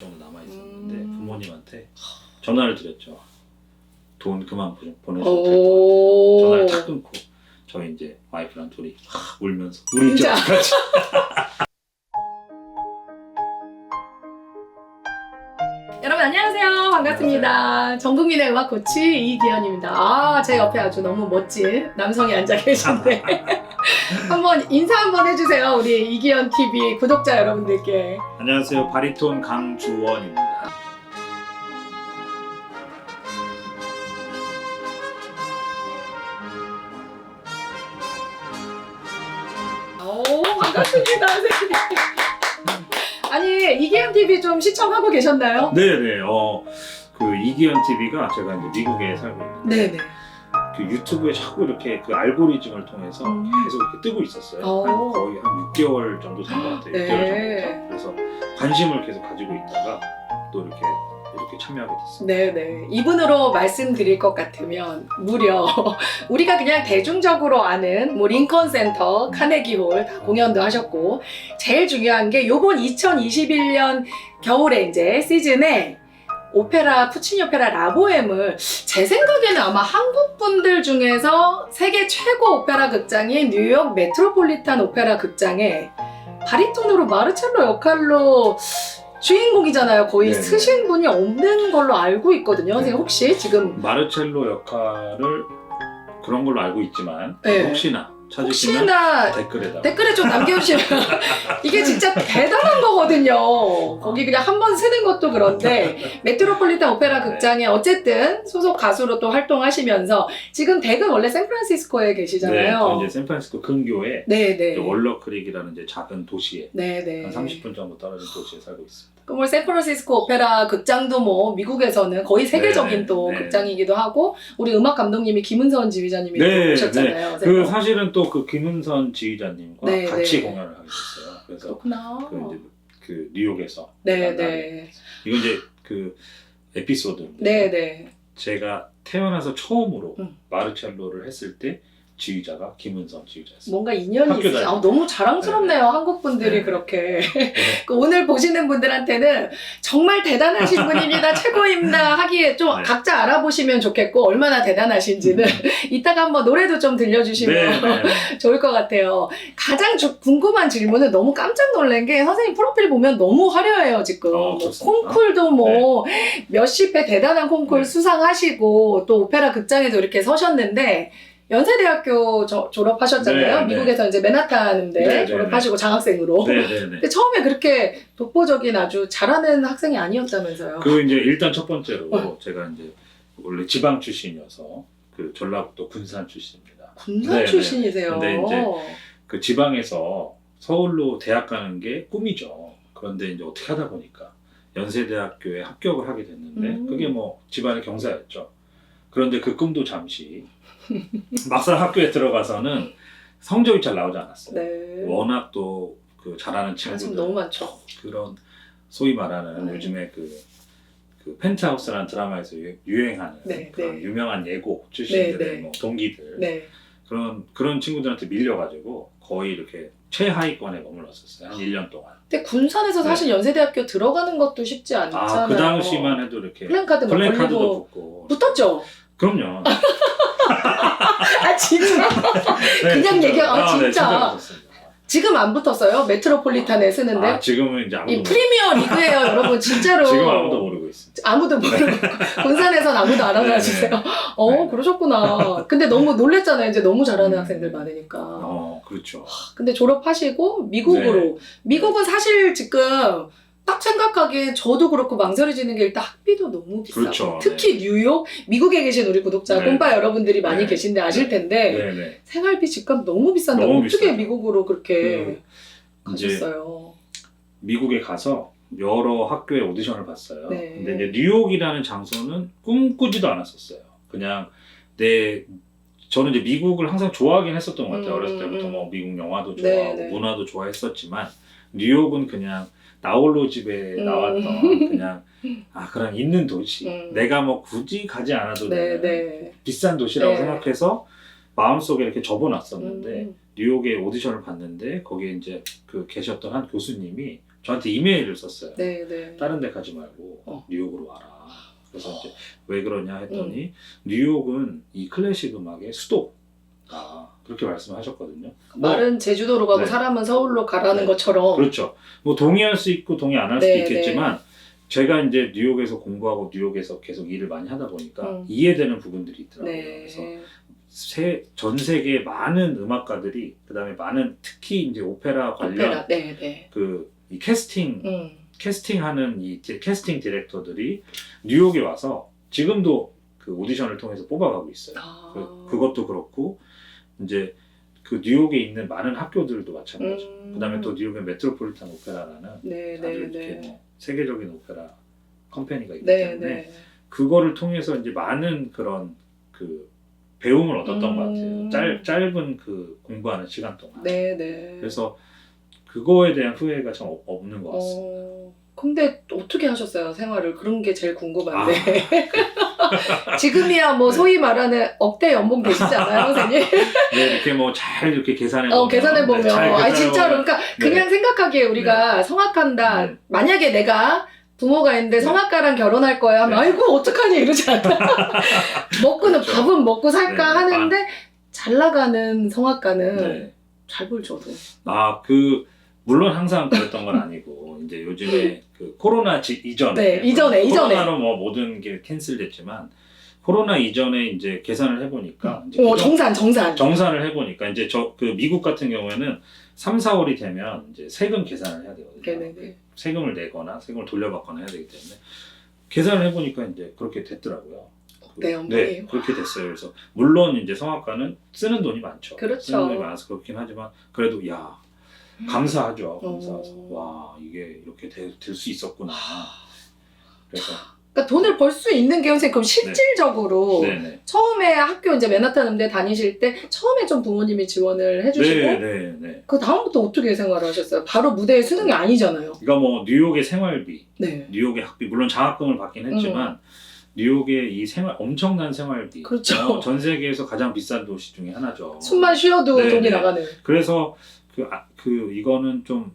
정도 남아 있었는데 음. 부모님한테 전화를 드렸죠. 돈 그만 보- 보내셔도 어. 될것 같아요. 전화를 탁 끊고 저희 이제 와이프랑 둘이 울면서 우리 이제 진짜? 여러분 안녕하세요. 반갑습니다. 전 국민의 음악 코치 이기현입니다. 아, 제 옆에 아주 너무 멋진 남성이 앉아 계신데 한번 인사 한번 해주세요. 우리 이기현 TV 구독자 여러분들께. 안녕하세요. 바리톤 강주원입니다. 오, 반갑습니다, 선생님. 아니, 이기현 TV 좀 시청하고 계셨나요? 네네. 어, 그 이기현 TV가 제가 이제 미국에 살고 있는데 네네. 그 유튜브에 자꾸 이렇게 그 알고리즘을 통해서 음. 계속 이렇게 뜨고 있었어요. 어. 한 거의 한 6개월 정도 된 것 같아요. 네. 6개월 정도. 그래서 관심을 계속 가지고 있다가 또 이렇게 이렇게 참여하게 됐습니다. 네네. 이분으로 말씀드릴 것 같으면 무려 우리가 그냥 대중적으로 아는 뭐 링컨 센터, 카네기 홀 다 공연도 하셨고 제일 중요한 게 요번 2021년 겨울에 이제 시즌에 오페라 푸치니 오페라 라보엠을 제 생각에는 아마 한국 분들 중에서 세계 최고 오페라 극장인 뉴욕 메트로폴리탄 오페라 극장에 바리톤으로 마르첼로 역할로 주인공이잖아요. 거의 네네. 쓰신 분이 없는 걸로 알고 있거든요. 선생님 혹시 지금 마르첼로 역할을 그런 걸로 알고 있지만 네. 혹시나 찾으시면 혹시나 댓글에다가 댓글에 좀 남겨주시면 이게 진짜 대단한 거거든요. 거기 그냥 한 번 쓰는 것도 그런데 메트로폴리탄 오페라 극장에 어쨌든 소속 가수로 또 활동하시면서 지금 댁은 원래 샌프란시스코에 네, 계시잖아요. 저 이제 샌프란시스코 근교에 네네. 월러크릭이라는 이제 작은 도시에 네 네. 한 30분 정도 떨어진 도시에 살고 있습니다. 그뭐 샌프란시스코 오페라 극장도 뭐 미국에서는 거의 세계적인 네, 또 네. 극장이기도 하고 우리 음악 감독님이 김은선 지휘자님이 네, 오셨잖아요. 그. 사실은 또 그 김은선 지휘자님과 네, 같이 네. 공연을 하게 됐어요. 그래서 그렇구나. 그 이제 그 뉴욕에서 네, 네. 이거 이제 그 에피소드인데 네, 네. 제가 태어나서 처음으로 음. 마르첼로를 했을 때 지휘자가 김은선 지휘자였어요. 뭔가 인연이 학교 있어요. 다닐 아, 너무 자랑스럽네요. 한국 분들이 네. 그렇게. 그 오늘 보시는 분들한테는 정말 대단하신 분입니다. 최고입니다. 하기에 좀 네. 각자 알아보시면 좋겠고, 얼마나 대단하신지는 이따가 한번 노래도 좀 들려주시면 네, 네, 네. 좋을 것 같아요. 가장 주- 궁금한 질문은 너무 깜짝 놀란 게 선생님 프로필 보면 너무 화려해요, 지금. 어, 뭐 그렇습니까? 콩쿨도 뭐 몇십 회 대단한 콩쿨 네. 수상하시고 또 오페라 극장에도 이렇게 서셨는데 연세대학교 저- 졸업하셨잖아요. 네, 네. 미국에서 이제 맨하탄 음대 네, 네, 졸업하시고 장학생으로. 네, 네, 네. 근데 처음에 그렇게 독보적인 아주 잘하는 학생이 아니었다면서요. 그 이제 일단 첫 번째로 어. 제가 이제 원래 지방 출신이어서 그 전라북도 군산 출신입니다. 군산 네, 네. 출신이세요. 근데 이제 그 지방에서 서울로 대학 가는 게 꿈이죠. 그런데 이제 어떻게 하다 보니까 연세대학교에 합격을 하게 됐는데 음. 그게 뭐 집안의 경사였죠. 그런데 그 꿈도 잠시 막상 학교에 들어가서는 성적이 잘 나오지 않았어요. 네. 워낙 또 그 잘하는 친구들 너무 많죠. 그런 소위 말하는 네. 요즘에 그, 그 펜트하우스라는 드라마에서 유- 유행하는 네, 그런 네. 유명한 예고 출신들의 네, 네. 뭐 동기들 네. 그런 그런 친구들한테 밀려가지고 거의 이렇게 최하위권에 머물렀었어요 한 1년 동안. 근데 군산에서 사실 연세대학교 들어가는 것도 쉽지 않잖아요. 네. 아그 당시만 해도 이렇게 플랜카드 막 플랜카드도 걸리고 붙고 붙었죠. 그럼요. 아 진짜? 네, 그냥 얘기하- 아, 네, 진짜. 붙었습니다. 지금 안 붙었어요? 메트로폴리탄에 쓰는데 아 지금은 이제 아무도 이 모르- 프리미어 리그예요, 여러분 진짜로. 지금 아무도 모르고 있습니다. 아무도 모르고 군산에선 아무도 안 알아주세요. 어 네. 그러셨구나. 근데 너무 놀랬잖아요. 이제 너무 잘하는 음. 학생들 많으니까. 어 그렇죠. 근데 졸업하시고 미국으로. 네. 미국은 사실 지금 딱 생각하기에 저도 그렇고 망설여지는 게 일단 학비도 너무 비싸고 그렇죠. 특히 뉴욕 미국에 계신 우리 구독자 네. 꼼빠 여러분들이 많이 네. 계신데 아실 텐데 네네. 생활비 집값 너무 비싼데 너무 어떻게 비싸죠. 미국으로 그렇게 그 가셨어요? 미국에 가서 여러 학교에 오디션을 봤어요. 네. 근데 이제 뉴욕이라는 장소는 꿈꾸지도 않았었어요. 그냥 내 저는 이제 미국을 항상 좋아하긴 했었던 것 같아요. 음, 어렸을 때부터 음. 뭐 미국 영화도 네, 좋아하고 네. 문화도 좋아했었지만 뉴욕은 그냥 나홀로 집에 음. 나왔던 그냥 아 그냥 있는 도시. 음. 내가 뭐 굳이 가지 않아도 네, 되는 네. 비싼 도시라고 네. 생각해서 마음속에 이렇게 접어놨었는데 음. 뉴욕에 오디션을 봤는데 거기에 이제 그 계셨던 한 교수님이 저한테 이메일을 썼어요. 네, 네. 다른 데 가지 말고 어. 뉴욕으로 와라. 그래서 이제 왜 그러냐 했더니 뉴욕은 이 클래식 음악의 수도다. 그렇게 말씀하셨거든요. 뭐, 말은 제주도로 가고 네. 사람은 서울로 가라는 네. 것처럼. 그렇죠. 뭐 동의할 수 있고 동의 안할 네, 수도 있겠지만 제가 이제 뉴욕에서 공부하고 뉴욕에서 계속 일을 많이 하다 보니까 음. 이해되는 부분들이 있더라고요. 네. 그래서 세, 전 세계 많은 음악가들이 그다음에 많은 특히 이제 오페라 관련 오페라. 네, 네. 그이 캐스팅 음. 캐스팅하는 이 디- 캐스팅 디렉터들이 뉴욕에 와서 지금도 그 오디션을 통해서 뽑아가고 있어요. 아. 그, 그것도 그렇고 이제 그 뉴욕에 있는 많은 학교들도 마찬가지. 음. 그다음에 또 뉴욕의 메트로폴리탄 오페라라는 네, 아주 네, 이렇게 네. 뭐 세계적인 오페라 컴퍼니가 있기 네, 때문에 네. 그거를 통해서 이제 많은 그런 그 배움을 얻었던 음. 것 같아요. 짧, 짧은 그 공부하는 시간 동안. 네, 네. 그래서 그거에 대한 후회가 참 없- 없는 것 같습니다. 어, 근데 어떻게 하셨어요 생활을 그런 게 제일 궁금한데 지금이야 뭐 네. 소위 말하는 억대 연봉 되시지 않아요 선생님? 네, 이렇게 뭐 잘 이렇게 계산해 보면 어 계산해 보면 네, 잘 아니 계산해 진짜로 보면 그러니까 그냥 생각하기에 우리가 성악한다 네. 만약에 내가 부모가 있는데 네. 성악가랑 결혼할 거야 하면 네. 아이고 어떡하니 이러지 않아 먹고는 그렇죠. 밥은 먹고 살까 네. 하는데 잘 나가는 성악가는 네. 잘 벌죠 도 아, 그 물론 항상 그랬던 건 아니고 이제 요즘에 그 코로나 지, 이전에 네, 이전에, 이전에. 코로나로 뭐 모든 게 캔슬됐지만 코로나 이전에 이제 계산을 해보니까 이제 어 그정- 정산 정산 정산을 해보니까 이제 저 그 미국 같은 경우에는 3, 4월이 되면 이제 세금 계산을 해야 되거든요. 네네네 세금을 내거나 세금을 돌려받거나 해야 되기 때문에 계산을 해보니까 이제 그렇게 됐더라고요. 그- 네. 네, 그렇게 됐어요. 그래서 물론 이제 성악가는 쓰는 돈이 많죠. 그렇죠. 쓰는 돈이 많아서 그렇긴 하지만 그래도 야 감사하죠. 감사하죠. 어. 와 이게 이렇게 될 수 있었구나. 그래서 그러니까 돈을 벌 수 있는 게 선생님 그럼 실질적으로 네네. 처음에 학교 이제 맨하탄 음대 다니실 때 처음에 좀 부모님이 지원을 해주시고 네네네. 그 다음부터 어떻게 생활을 하셨어요? 바로 무대에 쓰는 게 아니잖아요. 그러니까 뭐 뉴욕의 생활비, 네. 뉴욕의 학비 물론 장학금을 받긴 했지만 뉴욕의 이 생활 엄청난 생활비. 음. 그렇죠. 어, 전 세계에서 가장 비싼 도시 중에 하나죠. 숨만 쉬어도 네, 돈이 네. 나가는. 그래서 그, 아, 그 이거는 좀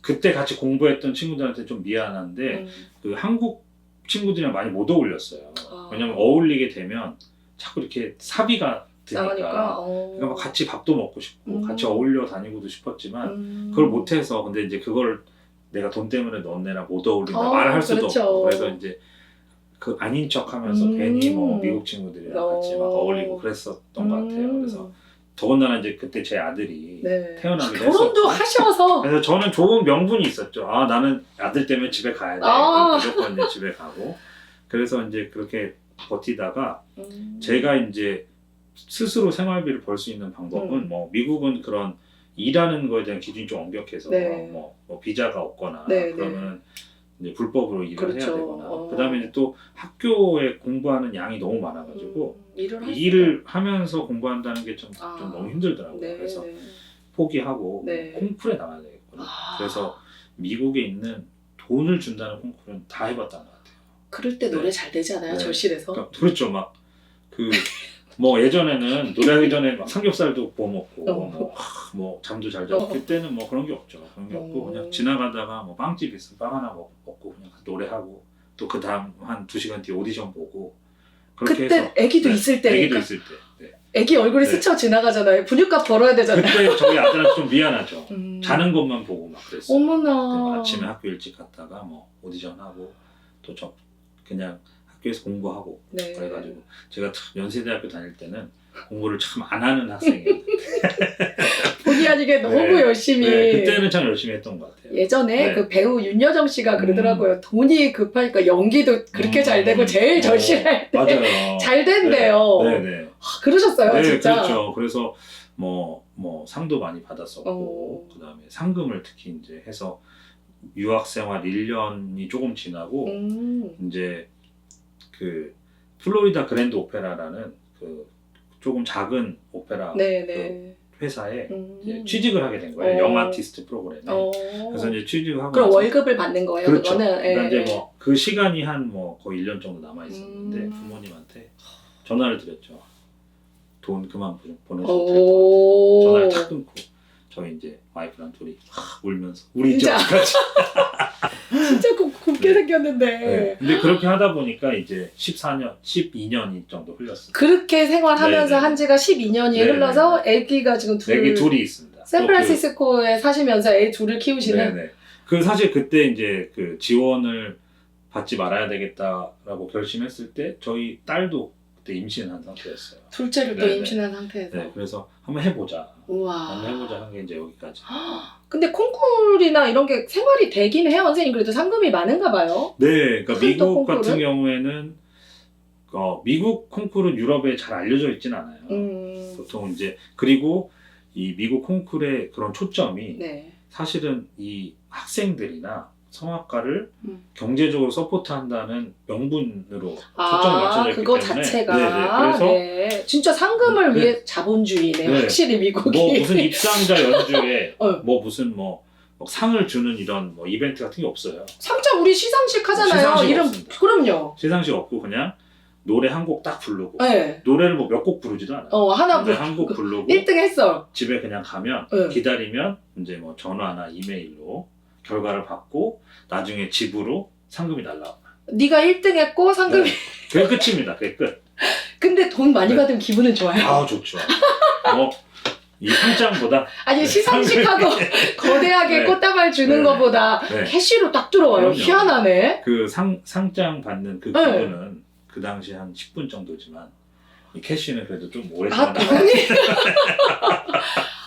그때 같이 공부했던 친구들한테 좀 미안한데 음. 그 한국 친구들이랑 많이 못 어울렸어요. 아. 왜냐면 어울리게 되면 자꾸 이렇게 사비가 드니까. 어. 그러니까 막 같이 밥도 먹고 싶고 음. 같이 어울려 다니고도 싶었지만 음. 그걸 못해서 근데 이제 그걸 내가 돈 때문에 너네랑 못 어울린다 어, 말을 할 수도 그렇죠. 없고 그래서 이제 그 아닌 척하면서 음. 괜히 뭐 미국 친구들이랑 같이 막 어. 어울리고 그랬었던 것 같아요. 음. 그래서 더군다나 이제 그때 제 아들이 네. 태어나기도 결혼도 했었고 하셔서 그래서 저는 좋은 명분이 있었죠. 아 나는 아들 때문에 집에 가야 돼. 아. 무조건 이제 집에 가고. 그래서 이제 그렇게 버티다가 음. 제가 이제 스스로 생활비를 벌 수 있는 방법은 음. 뭐 미국은 그런 일하는 거에 대한 기준이 좀 엄격해서 네. 뭐, 뭐 비자가 없거나 네, 그러면 이제 불법으로 일을 해야 그렇죠. 되거나 어. 그다음에 이제 또 학교에 공부하는 양이 너무 많아가지고 음, 일을. 일을 하면서 공부한다는 게좀 아. 너무 힘들더라고요. 네, 그래서 네. 포기하고 네. 콩쿨에 나가야 되겠구나. 아. 그래서 미국에 있는 돈을 준다는 콩쿨은 다 해봤다는 것 같아요. 그럴 때 노래 잘 되지 않아요? 네. 절실해서. 그러니까 그렇죠. 막 그 뭐 예전에는 노래하기 전에 막 삼겹살도 구워 먹고 어. 뭐, 하, 뭐 잠도 잘 자고 어. 그때는 뭐 그런 게 없죠. 그런 게 없고 어. 그냥 지나가다가 뭐 빵집 있으면 빵 하나 먹- 먹고 그냥 노래하고 또 그 다음 한 두 시간 뒤에 오디션 보고 그렇게 그때 해서 아기도 네, 있을 때니까. 애기도 있을 때. 네. 아기 얼굴이 네. 스쳐 지나가잖아요. 분유값 벌어야 되잖아요. 그때 저희 아들한테 좀 미안하죠. 음. 자는 것만 보고 막 그랬어요. 어머나. 네, 아침에 학교 일찍 갔다가 뭐 오디션 하고 또 저 그냥 학교에서 공부하고 네. 그래가지고 제가 참 연세대학교 다닐 때는 공부를 참 안 하는 학생이에요. 본의 아니게 너무 네. 열심히. 네, 그때는 참 열심히 했던 것 같아요. 예전에 네. 그 배우 윤여정 씨가 그러더라고요. 돈이 급하니까 연기도 그렇게 음. 잘 되고 제일 어, 절실할 때 맞아요. 잘 된대요. 네, 네. 아, 그러셨어요, 네, 진짜. 그렇죠. 그래서 뭐, 뭐 상도 많이 받았었고 어. 그다음에 상금을 특히 이제 해서 유학 생활 1년이 조금 지나고 음. 이제 그 플로리다 그랜드 오페라라는 그 조금 작은 오페라 네, 네. 회사에 음. 이제 취직을 하게 된 거예요. 어. 영 아티스트 프로그램에. 어. 그래서 이제 취직을 하고 그럼 나서 월급을 받는 거예요, 그렇죠. 그거는. 그러니까 예, 이제 예. 뭐그 시간이 한 뭐 거의 1년 정도 남아 있었는데 음. 부모님한테 전화를 드렸죠. 돈 그만 보- 보내셔도 될것 같아요. 오. 전화를 탁 끊고 저희 이제 와이프랑 둘이 막 울면서 우리 이제 진짜? 어떡하지? 진짜 곱, 곱게 생겼는데 네. 근데 그렇게 하다 보니까 이제 14년, 12년이 정도 흘렸어요. 그렇게 생활하면서 네네. 한 지가 12년이 네네. 흘러서 애기가 지금 둘 애기 둘이 있습니다. 샌프란시스코에 사시면서 애 둘을 또 그- 키우시는 네네. 그 사실 그때 이제 그 지원을 받지 말아야 되겠다라고 결심했을 때 저희 딸도 그때 임신한 상태였어요. 둘째를 또 네네. 임신한 상태에서 네, 그래서 한번 해보자. 우와 한번 해보자 한 게 이제 여기까지. 근데 콩쿨이나 이런 게 생활이 되긴 해요 선생님 그래도 상금이 많은가 봐요 네, 그러니까 큰 미국 또 같은 콩쿠르? 경우에는 어, 미국 콩쿠르는 유럽에 잘 알려져 있진 않아요. 음, 보통 이제 그리고 이 미국 콩쿨의 그런 초점이 네 사실은 이 학생들이나 성악가를 음. 경제적으로 서포트한다는 명분으로 초점이 아 맞춰져 있기 그거 때문에 자체가 네네. 그래서 네. 진짜 상금을 네. 위해 자본주의네 네. 확실히 미국이 뭐 무슨 입상자 연주에 어. 뭐 무슨 뭐, 뭐 상을 주는 이런 뭐 이벤트 같은 게 없어요. 상장 우리 시상식 하잖아요 시상식 이름 없습니다. 그럼요 시상식 없고 그냥 노래 한 곡 딱 부르고 네. 노래를 뭐 몇 곡 부르지도 않아요. 어 하나 노래 부한곡 부르고 1등 했어 집에 그냥 가면 네. 기다리면 이제 뭐 전화나 이메일로 결과를 받고 나중에 집으로 상금이 날라와요. 네가 1등 했고 상금이 네. 그게 끝입니다. 그게 끝. 근데 돈 많이 네. 받으면 기분은 좋아요 아 좋죠. 뭐 이 상장보다 아니 네. 시상식하고 거대하게 네. 꽃다발 주는 네. 것보다 네. 캐시로 딱 들어와요 그럼요. 희한하네 그 상 상장 받는 그 네. 기분은 그 당시 한 10분 정도지만 이 캐시는 그래도 좀 오래 아. 돈이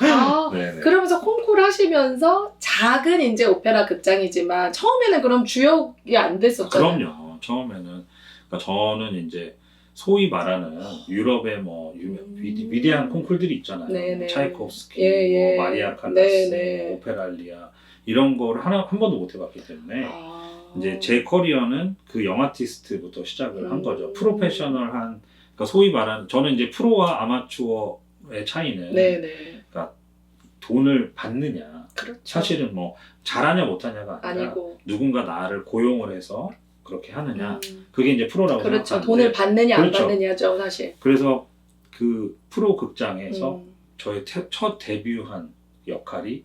아 네네. 그러면서 콩쿨 하시면서 작은 이제 오페라 극장이지만 처음에는 그럼 주역이 안 됐었잖아요. 그럼요. 처음에는 그러니까 저는 이제 소위 말하는 유럽의 뭐 유명 음. 위대, 위대한 콩쿨들이 있잖아요. 네네. 뭐 차이코프스키, 예, 예. 뭐 마리아 칼라스, 네네. 뭐 오페랄리아 이런 거를 하나 한 번도 못 해봤기 때문에 아. 이제 제 커리어는 그 영아티스트부터 시작을 한 음. 거죠. 프로페셔널한 그러니까 소위 말하는 저는 이제 프로와 아마추어의 차이는 네네 돈을 받느냐 그렇죠. 사실은 뭐 잘하냐 못하냐가 아니라 아니고 누군가 나를 고용을 해서 그렇게 하느냐 음. 그게 이제 프로라고 그렇죠. 생각하는데 돈을 받느냐 그렇죠. 안 받느냐죠 사실. 그래서 그 프로 극장에서 음. 저의 태- 첫 데뷔한 역할이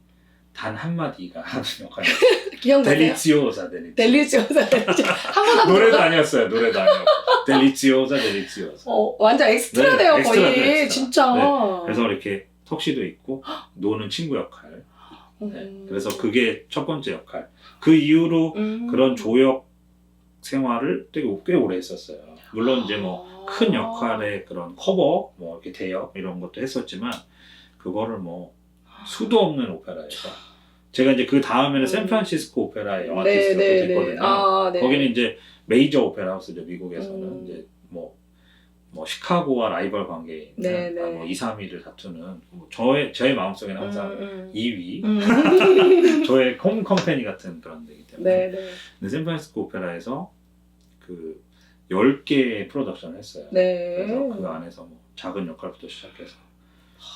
단 한마디가 하는 역할이었어요. 기억나세요? 델리치오사 델리치오사. 델리지오사 델리지 한 번도 노래도 아니었어요. 노래도 아니었고. 델리치오사 델리치오사. 어 완전 엑스트라네요 네, 거의 엑스트라죠, 엑스트라. 진짜. 네, 그래서 이렇게 턱시도 입고 노는 친구 역할. 네, 음. 그래서 그게 첫 번째 역할. 그 이후로 음. 그런 조역 생활을 되게 꽤 오래 했었어요. 물론 이제 뭐큰 아. 역할의 그런 커버, 뭐 이렇게 대역 이런 것도 했었지만 그거를 뭐 수도 없는 오페라에서 제가 이제 그 다음에는 음. 샌프란시스코 오페라의 네, 영화티스트가 네, 됐거든요. 네. 아, 네. 거기는 이제 메이저 오페라 하우스죠 미국에서는 음. 이제 뭐. 뭐 시카고와 라이벌 관계에 있는 네, 네. 아, 뭐 2, 3위를 다투는 뭐 저의 저의 마음속에는 항상 음, 음. 2위 음. 저의 홈 컴퍼니 같은 그런 데이기 때문에 네, 네. 근데 샌프란시스코 오페라에서 그 10개의 프로덕션을 했어요. 네. 그래서 그 안에서 뭐 작은 역할부터 시작해서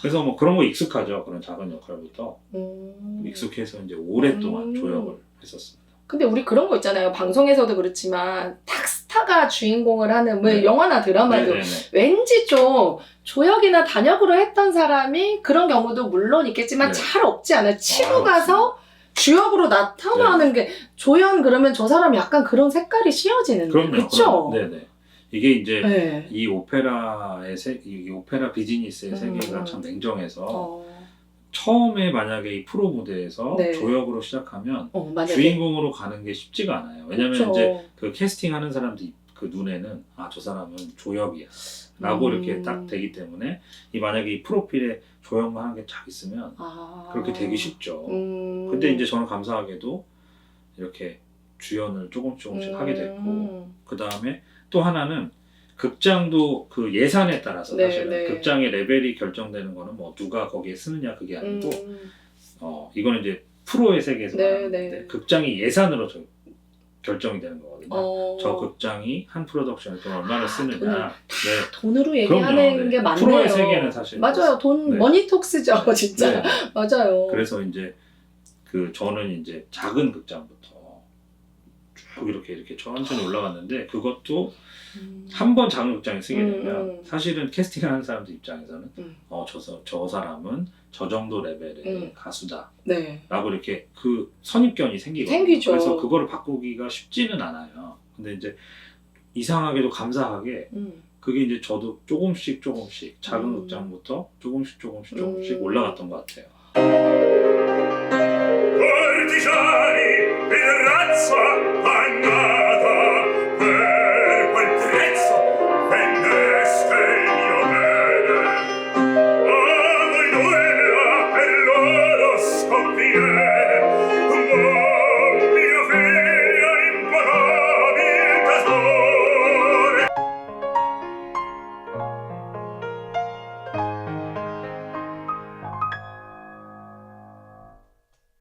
그래서 뭐 그런 거 익숙하죠. 그런 작은 역할부터 음. 익숙해서 이제 오랫동안 음. 조역을 했었습니다. 근데 우리 그런 거 있잖아요. 방송에서도 그렇지만 탁 스타가 주인공을 하는 뭐 네. 영화나 드라마도 네네네. 왠지 좀 조역이나 단역으로 했던 사람이 그런 경우도 물론 있겠지만 네. 잘 없지 않아요. 치고 아, 가서 주역으로 나타나는 게 조연 그러면 저 사람 약간 그런 색깔이 씌어지는 그럼요. 그렇죠? 네네. 이게 이제 네. 이 오페라의 세, 이 오페라 비즈니스의 음. 세계가 참 냉정해서 어, 처음에 만약에 이 프로 무대에서 네. 조역으로 시작하면 어, 만약에 주인공으로 가는 게 쉽지가 않아요. 왜냐면 그렇죠. 이제 그 캐스팅하는 사람들 그 눈에는 아 저 사람은 조역이야 라고 음. 이렇게 딱 되기 때문에 이 만약에 이 프로필에 조역만 한게딱 있으면 아. 그렇게 되기 쉽죠. 음. 근데 이제 저는 감사하게도 이렇게 주연을 조금 조금씩 하게 됐고 음. 그 다음에 또 하나는 극장도 그 예산에 따라서 네, 사실은 네. 극장의 레벨이 결정되는 거는 뭐 누가 거기에 쓰느냐 그게 아니고 음. 어 이거는 이제 프로의 세계에서 네, 말하는 네. 극장이 예산으로 저- 결정이 되는 거거든요. 어. 저 극장이 한 프로덕션에 돈 얼마나 쓰느냐. 돈을 네. 돈으로 얘기하는 그럼요, 네. 게 맞네요. 프로의 세계는 사실 맞아요. 돈 네. 머니톡스죠, 진짜. 네. 맞아요. 그래서 이제 그 저는 이제 작은 극장부터 쭉쭉 이렇게 이렇게 천천히 올라갔는데 그것도 음. 한번 장극장에 쓰게 음, 되면 음. 사실은 캐스팅하는 사람들 입장에서는 음. 어, 저, 사람은 저 정도 레벨의 음. 가수다 네. 라고 이렇게 그 선입견이 생기거든요. 생기죠. 그래서 그거를 바꾸기가 쉽지는 않아요. 근데 이제 이상하게도 감사하게 음. 그게 이제 저도 조금씩 조금씩 작은 음. 극장부터 조금씩 조금씩 조금씩 음. 올라갔던 것 같아요.